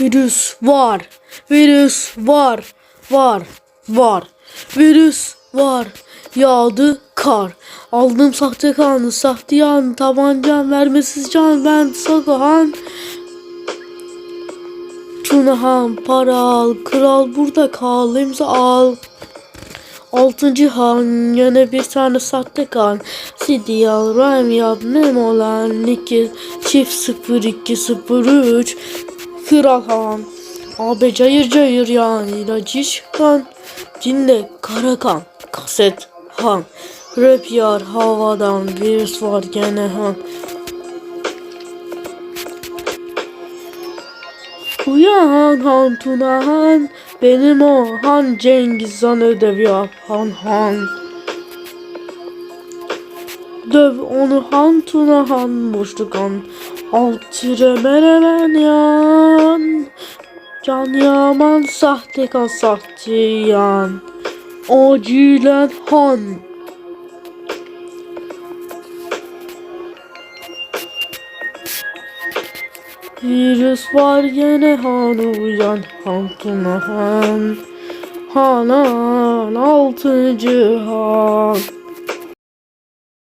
Virüs var. Virüs var. Var. Var. Virüs var. Yağdı kar. Aldım sahte kanı, sahte yan, tabancam vermesiz can, ben Sagohan. Tunahan para al, kral burada kal, imza al. Altıncı han, yine bir tane sahte kan. CD al, rhyme olan, iki, çift sıfır iki sıfır üç. Kral han, abi cayır cayır yan, ilacı çıkan. Dinle kara kan, kaset han. Rap yar havadan, virüs var gene han. Uyan han tunahan Benim o han Cengiz Han ödev han han Döv onu han tunahan boşluk han Altire menemen yan. Can yaman sahte kan sahte yan. Acilen han. Virüs var gene han uyan. Han tuna han. Han han altıncı han